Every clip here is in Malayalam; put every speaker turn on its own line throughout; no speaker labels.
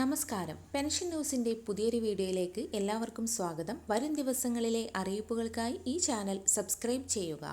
നമസ്കാരം. പെൻഷൻ ന്യൂസിന്റെ പുതിയൊരു വീഡിയോയിലേക്ക് എല്ലാവർക്കും സ്വാഗതം. വരും ദിവസങ്ങളിലെ അറിയിപ്പുകൾക്കായി ഈ ചാനൽ സബ്സ്ക്രൈബ് ചെയ്യുക.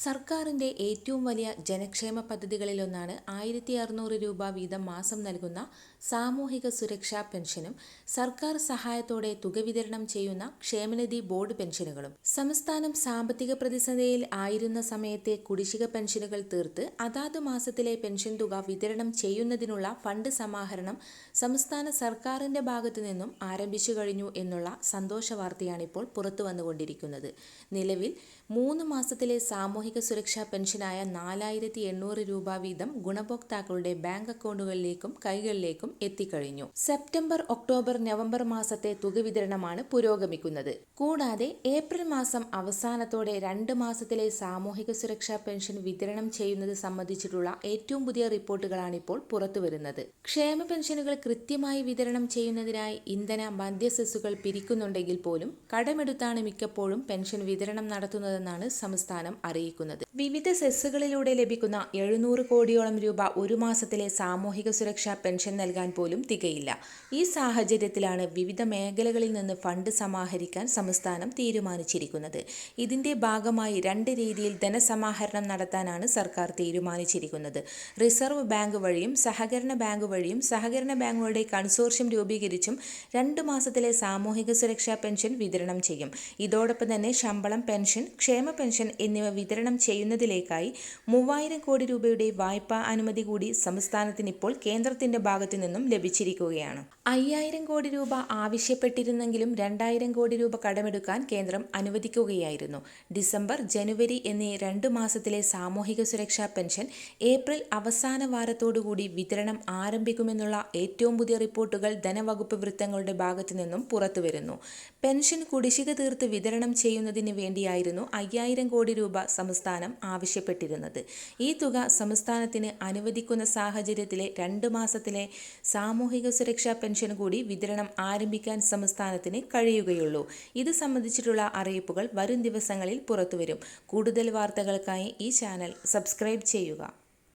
സർക്കാരിന്റെ ഏറ്റവും വലിയ ജനക്ഷേമ പദ്ധതികളിലൊന്നാണ് ആയിരത്തി അറുന്നൂറ് രൂപ വീതം മാസം നൽകുന്ന സാമൂഹിക സുരക്ഷാ പെൻഷനും സർക്കാർ സഹായത്തോടെ തുക വിതരണം ചെയ്യുന്ന ക്ഷേമനിധി ബോർഡ് പെൻഷനുകളും. സംസ്ഥാനം സാമ്പത്തിക പ്രതിസന്ധിയിൽ ആയിരുന്ന സമയത്തെ കുടിശ്ശിക പെൻഷനുകൾ തീർത്ത് അതാത് മാസത്തിലെ പെൻഷൻ തുക വിതരണം ചെയ്യുന്നതിനുള്ള ഫണ്ട് സമാഹരണം സംസ്ഥാന സർക്കാരിന്റെ ഭാഗത്തു നിന്നും ആരംഭിച്ചു കഴിഞ്ഞു എന്നുള്ള സന്തോഷ വാർത്തയാണിപ്പോൾ പുറത്തു വന്നുകൊണ്ടിരിക്കുന്നത് നിലവിൽ മൂന്ന് മാസത്തിലെ സാമൂഹിക സുരക്ഷാ പെൻഷനായ നാലായിരത്തി എണ്ണൂറ് രൂപ വീതം ഗുണഭോക്താക്കളുടെ ബാങ്ക് അക്കൗണ്ടുകളിലേക്കും കൈകളിലേക്കും എത്തിക്കഴിഞ്ഞു. സെപ്റ്റംബർ ഒക്ടോബർ നവംബർ മാസത്തെ തുക വിതരണമാണ് പുരോഗമിക്കുന്നത്. കൂടാതെ ഏപ്രിൽ മാസം അവസാനത്തോടെ രണ്ട് മാസത്തിലെ സാമൂഹിക സുരക്ഷാ പെൻഷൻ വിതരണം ചെയ്യുന്നത് സംബന്ധിച്ചിട്ടുള്ള ഏറ്റവും പുതിയ റിപ്പോർട്ടുകളാണ് റിപ്പോർട്ടുകളാണിപ്പോൾ പുറത്തുവരുന്നത്. ക്ഷേമ പെൻഷനുകൾ കൃത്യമായി വിതരണം ചെയ്യുന്നതിനായി ഇന്ധന മദ്യസെസ്സുകൾ പിരിക്കുന്നുണ്ടെങ്കിൽ പോലും കടമെടുത്താണ് മിക്കപ്പോഴും പെൻഷൻ വിതരണം നടത്തുന്നതെന്നാണ് സംസ്ഥാനം അറിയിക്കുന്നത്. വിവിധ സെസ്സുകളിലൂടെ ലഭിക്കുന്ന എഴുന്നൂറ് കോടിയോളം രൂപ ഒരു മാസത്തിലെ സാമൂഹിക സുരക്ഷാ പെൻഷൻ നൽകാൻ പോലും തികയില്ല. ഈ സാഹചര്യത്തിലാണ് വിവിധ മേഖലകളിൽ നിന്ന് ഫണ്ട് സമാഹരിക്കാൻ സംസ്ഥാനം തീരുമാനിച്ചിരിക്കുന്നത്. ഇതിന്റെ ഭാഗമായി രണ്ട് രീതിയിൽ ധനസമാഹരണം നടത്താനാണ് സർക്കാർ തീരുമാനിച്ചിരിക്കുന്നത്. റിസർവ് ബാങ്ക് വഴിയും സഹകരണ ബാങ്ക് വഴിയും സഹകരണ ബാങ്കുകളുടെ കൺസോർഷ്യം രൂപീകരിച്ചും രണ്ട് മാസത്തിലെ സാമൂഹിക സുരക്ഷാ പെൻഷൻ വിതരണം ചെയ്യും. ഇതോടൊപ്പം തന്നെ ശമ്പളം പെൻഷൻ ക്ഷേമ പെൻഷൻ എന്നിവ വിതരണം ചെയ്യുന്നതിലേക്കായി മൂവായിരം കോടി രൂപയുടെ വായ്പാ അനുമതി കൂടി സംസ്ഥാനത്തിന് ഇപ്പോൾ കേന്ദ്രത്തിന്റെ ഭാഗത്തു നിന്നും ലഭിച്ചിരിക്കുകയാണ്. അയ്യായിരം കോടി രൂപ ആവശ്യപ്പെട്ടിരുന്നെങ്കിലും രണ്ടായിരം കോടി രൂപ കടമെടുക്കാൻ കേന്ദ്രം അനുവദിക്കുകയായിരുന്നു. ഡിസംബർ ജനുവരി എന്നീ രണ്ട് മാസത്തിലെ സാമൂഹിക സുരക്ഷാ പെൻഷൻ ഏപ്രിൽ അവസാന വാരത്തോടുകൂടി വിതരണം ആരംഭിക്കുമെന്നുള്ള ഏറ്റവും പുതിയ റിപ്പോർട്ടുകൾ ധനവകുപ്പ് വൃത്തങ്ങളുടെ ഭാഗത്തു നിന്നും പുറത്തുവരുന്നു. പെൻഷൻ കുടിശ്ശിക തീർത്ത് വിതരണം ചെയ്യുന്നതിന് വേണ്ടിയായിരുന്നു അയ്യായിരം കോടി രൂപ സംസ്ഥാനം ആവശ്യപ്പെട്ടിരുന്നത്. ഈ തുക സംസ്ഥാനത്തിന് അനുവദിക്കുന്ന സാഹചര്യത്തിലെ രണ്ട് മാസത്തിലെ സാമൂഹിക സുരക്ഷാ പെൻഷൻ കൂടി വിതരണം ആരംഭിക്കാൻ സംസ്ഥാനത്തിന് കഴിയുകയുള്ളൂ. ഇത് സംബന്ധിച്ചിട്ടുള്ള അറിയിപ്പുകൾ വരും ദിവസങ്ങളിൽ പുറത്തുവരും. കൂടുതൽ വാർത്തകൾക്കായി ഈ ചാനൽ സബ്സ്ക്രൈബ് ചെയ്യുക.